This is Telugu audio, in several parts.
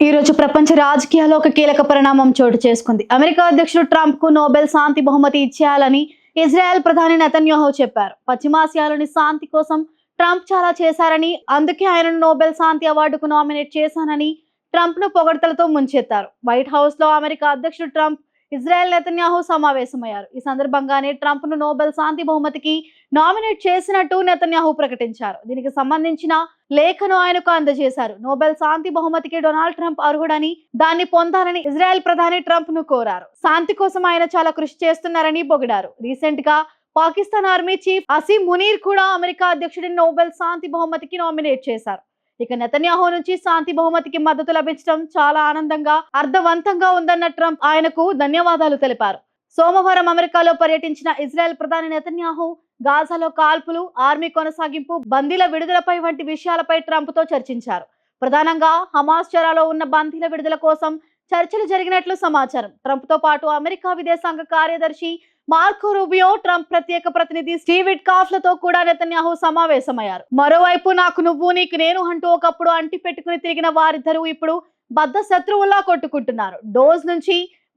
ఈ రోజు ప్రపంచ రాజకీయాల్లో ఒక కీలక పరిణామం చోటు చేసుకుంది. అమెరికా అధ్యక్షుడు ట్రంప్కు నోబెల్ శాంతి బహుమతి ఇచ్చేయాలని ఇజ్రాయెల్ ప్రధాని నెతన్యాహు చెప్పారు. పశ్చిమాసియాలోని శాంతి కోసం ట్రంప్ చాలా చేశారని అందుకే ఆయనను నోబెల్ శాంతి అవార్డుకు నామినేట్ చేశానని ట్రంప్ను పొగడ్తలతో ముంచెత్తారు. వైట్ హౌస్లో అమెరికా అధ్యక్షుడు ట్రంప్ ఇజ్రాయెల్ నెతన్యాహు సమావేశమయ్యారు. ఈ సందర్భంగానే ట్రంప్ను నోబెల్ శాంతి బహుమతికి నామినేట్ చేసినట్టు నెతన్యాహు ప్రకటించారు. దీనికి సంబంధించిన లేఖను ఆయనకు అందజేశారు. నోబెల్ శాంతి బహుమతికి డొనాల్డ్ ట్రంప్ అర్హుడని దాన్ని పొందాలని ఇజ్రాయెల్ ప్రధాని ట్రంప్ను కోరారు. శాంతి కోసం ఆయన చాలా కృషి చేస్తున్నారని పొగిడారు. రీసెంట్గా పాకిస్తాన్ ఆర్మీ చీఫ్ అసీం మునీర్ కూడా అమెరికా అధ్యక్షుడిని నోబెల్ శాంతి బహుమతికి నామినేట్ చేశారు. ఇక నెతన్యాహు నుంచి శాంతి బహుమతికి మద్దతు లభించడం చాలా ఆనందంగా అర్థవంతంగా ఉందన్న ట్రంప్ ఆయనకు ధన్యవాదాలు తెలిపారు. సోమవారం అమెరికాలో పర్యటించిన ఇజ్రాయెల్ ప్రధాని నెతన్యాహు గాజాలో కాల్పులు ఆర్మీ కొనసాగింపు బందీల విడుదలపై వంటి విషయాలపై ట్రంప్తో చర్చించారు. ప్రధానంగా హమాస్ చెరాలో ఉన్న బందీల విడుదల కోసం చర్చలు జరిగినట్లు సమాచారం. ట్రంప్తో పాటు అమెరికా విదేశాంగ కార్యదర్శి మార్కో రూబియో ట్రంప్ ప్రత్యేక ప్రతినిధి స్టీవిడ్ కాఫ్లతో కూడా నెతన్యాహు సమావేశమయ్యారు. మరోవైపు నాకు నువ్వు నీకు నేను అంటూ ఒకప్పుడు అంటి పెట్టుకుని తిరిగిన వారిద్దరూ ఇప్పుడు బద్ద శత్రువులా కొట్టుకుంటున్నారు. డోజ్ నుంచి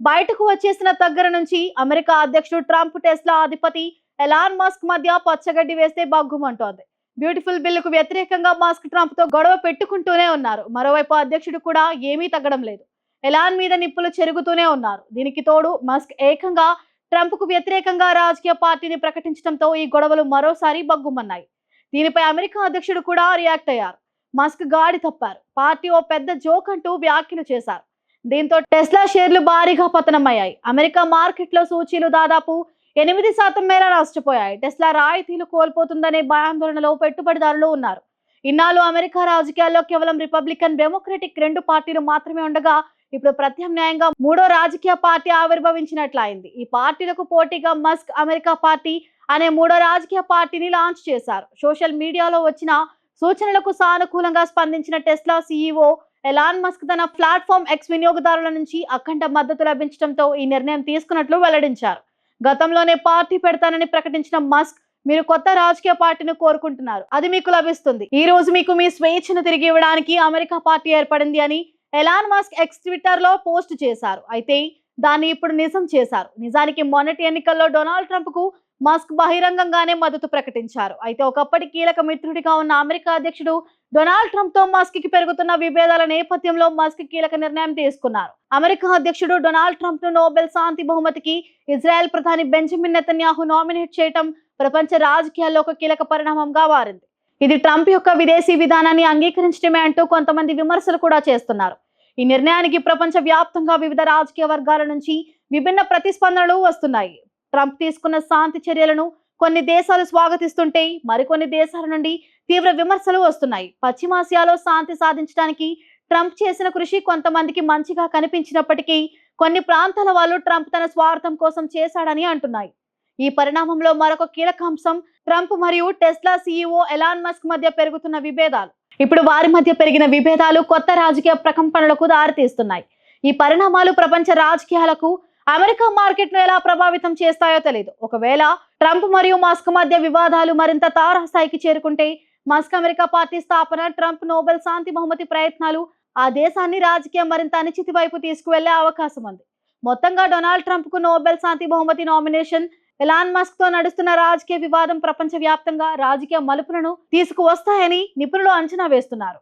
బయటకు వచ్చేసిన దగ్గర నుంచి అమెరికా అధ్యక్షుడు ట్రంప్ టెస్లా అధిపతి ఎలాన్ మస్క్ మధ్య పచ్చగడ్డి వేస్తే బగ్గుమంటోంది బ్యూటిఫుల్ బిల్లుకు వ్యతిరేకంగా మస్క్ ట్రంప్తో గొడవ పెట్టుకుంటూనే ఉన్నారు. మరోవైపు అధ్యక్షుడు కూడా ఏమీ తగ్గడం లేదు. ఎలాన్ మీద నిప్పులు చెరుగుతూనే ఉన్నారు. దీనికి తోడు మస్క్ ఏకంగా ట్రంప్కు వ్యతిరేకంగా రాజకీయ పార్టీని ప్రకటించడంతో ఈ గొడవలు మరోసారి బగ్గుమన్నాయి దీనిపై అమెరికా అధ్యక్షుడు కూడా రియాక్ట్ అయ్యారు. మస్క్ గాడి తప్పారు. పార్టీ ఓ పెద్ద జోక్ అంటూ వ్యాఖ్యలు చేశారు. దీంతో టెస్లా షేర్లు భారీగా పతనమయ్యాయి. అమెరికా మార్కెట్లో సూచీలు దాదాపు ఎనిమిది శాతం మేర నష్టపోయాయి. టెస్లా రాయితీలు కోల్పోతుందనే భయాందోళనలో పెట్టుబడిదారులు ఉన్నారు. ఇన్నాళ్ళు అమెరికా రాజకీయాల్లో కేవలం రిపబ్లికన్ డెమోక్రటిక్ రెండు పార్టీలు మాత్రమే ఉండగా ఇప్పుడు ప్రత్యామ్నాయంగా మూడో రాజకీయ పార్టీ ఆవిర్భవించినట్లయింది. ఈ పార్టీలకు పోటీగా మస్క్ అమెరికా పార్టీ అనే మూడో రాజకీయ పార్టీని లాంచ్ చేశారు. సోషల్ మీడియాలో వచ్చిన సూచనలకు సానుకూలంగా స్పందించిన టెస్లా సీఈఓ ఎలాన్ మస్క్ తన ప్లాట్ఫామ్ ఎక్స్ వినియోగదారుల నుంచి అఖండ మద్దతు లభించడంతో ఈ నిర్ణయం తీసుకున్నట్లు వెల్లడించారు. గతంలోనే పార్టీ పెడతానని ప్రకటించిన మస్క్ మీరు కొత్త రాజకీయ పార్టీని కోరుకుంటున్నారు. అది మీకు లభిస్తుంది. ఈ రోజు మీకు మీ స్వేచ్ఛను తిరిగి ఇవ్వడానికి అమెరికా పార్టీ ఏర్పడింది అని ఎలాన్ మస్క్ ఎక్స్ ట్విట్టర్లో పోస్ట్ చేశారు. అయితే దాన్ని ఇప్పుడు నిజం చేశారు. నిజానికి మొన్నటి ఎన్నికల్లో డొనాల్డ్ ట్రంప్కు మస్క్ బహిరంగంగానే మద్దతు ప్రకటించారు. అయితే ఒకప్పటి కీలక మిత్రుడిగా ఉన్న అమెరికా అధ్యక్షుడు డొనాల్డ్ ట్రంప్తో మస్క్కి పెరుగుతున్న విభేదాల నేపథ్యంలో మస్క్ కీలక నిర్ణయం తీసుకున్నారు. అమెరికా అధ్యక్షుడు డొనాల్డ్ ట్రంప్ను నోబెల్ శాంతి బహుమతికి ఇజ్రాయెల్ ప్రధాని బెంజమిన్ నెతన్యాహు నామినేట్ చేయటం ప్రపంచ రాజకీయాల్లో ఒక కీలక పరిణామంగా మారింది. ఇది ట్రంప్ యొక్క విదేశీ విధానాన్ని అంగీకరించడమే అంటూ కొంతమంది విమర్శలు కూడా చేస్తున్నారు. ఈ నిర్ణయానికి ప్రపంచ వ్యాప్తంగా వివిధ రాజకీయ వర్గాల నుంచి విభిన్న ప్రతిస్పందనలు వస్తున్నాయి. ట్రంప్ తీసుకున్న శాంతి చర్యలను కొన్ని దేశాలు స్వాగతిస్తుంటే మరికొన్ని దేశాల నుండి తీవ్ర విమర్శలు వస్తున్నాయి. పశ్చిమాసియాలో శాంతి సాధించడానికి ట్రంప్ చేసిన కృషి కొంతమందికి మంచిగా కనిపించినప్పటికీ కొన్ని ప్రాంతాల వాళ్ళు ట్రంప్ తన స్వార్థం కోసం చేశాడని అంటున్నాయి. ఈ పరిణామంలో మరొక కీలక అంశం ట్రంప్ మరియు టెస్లా సీఈఓ ఎలాన్ మస్క్ మధ్య పెరుగుతున్న విభేదాలు. ఇప్పుడు వారి మధ్య పెరిగిన విభేదాలు కొత్త రాజకీయ ప్రకంపనలకు దారితీస్తున్నాయి. ఈ పరిణామాలు ప్రపంచ రాజకీయాలకు అమెరికా మార్కెట్ను ఎలా ప్రభావితం చేస్తాయో తెలియదు ఒకవేళ ట్రంప్ మరియు మస్క్ మధ్య వివాదాలు మరింత తారాస్థాయికి చేరుకుంటే మస్క్ అమెరికా పార్టీ స్థాపన ట్రంప్ నోబెల్ శాంతి బహుమతి ప్రయత్నాలు ఆ దేశాన్ని రాజకీయం మరింత అనిచితి వైపు తీసుకువెళ్ళే అవకాశం ఉంది. మొత్తంగా డొనాల్డ్ ట్రంప్కు నోబెల్ శాంతి బహుమతి నామినేషన్ ఎలాన్ మస్క్తో నడుస్తున్న రాజకీయ వివాదం ప్రపంచ వ్యాప్తంగా రాజకీయ మలుపులను తీసుకువస్తాయని నిపుణులు అంచనా వేస్తున్నారు.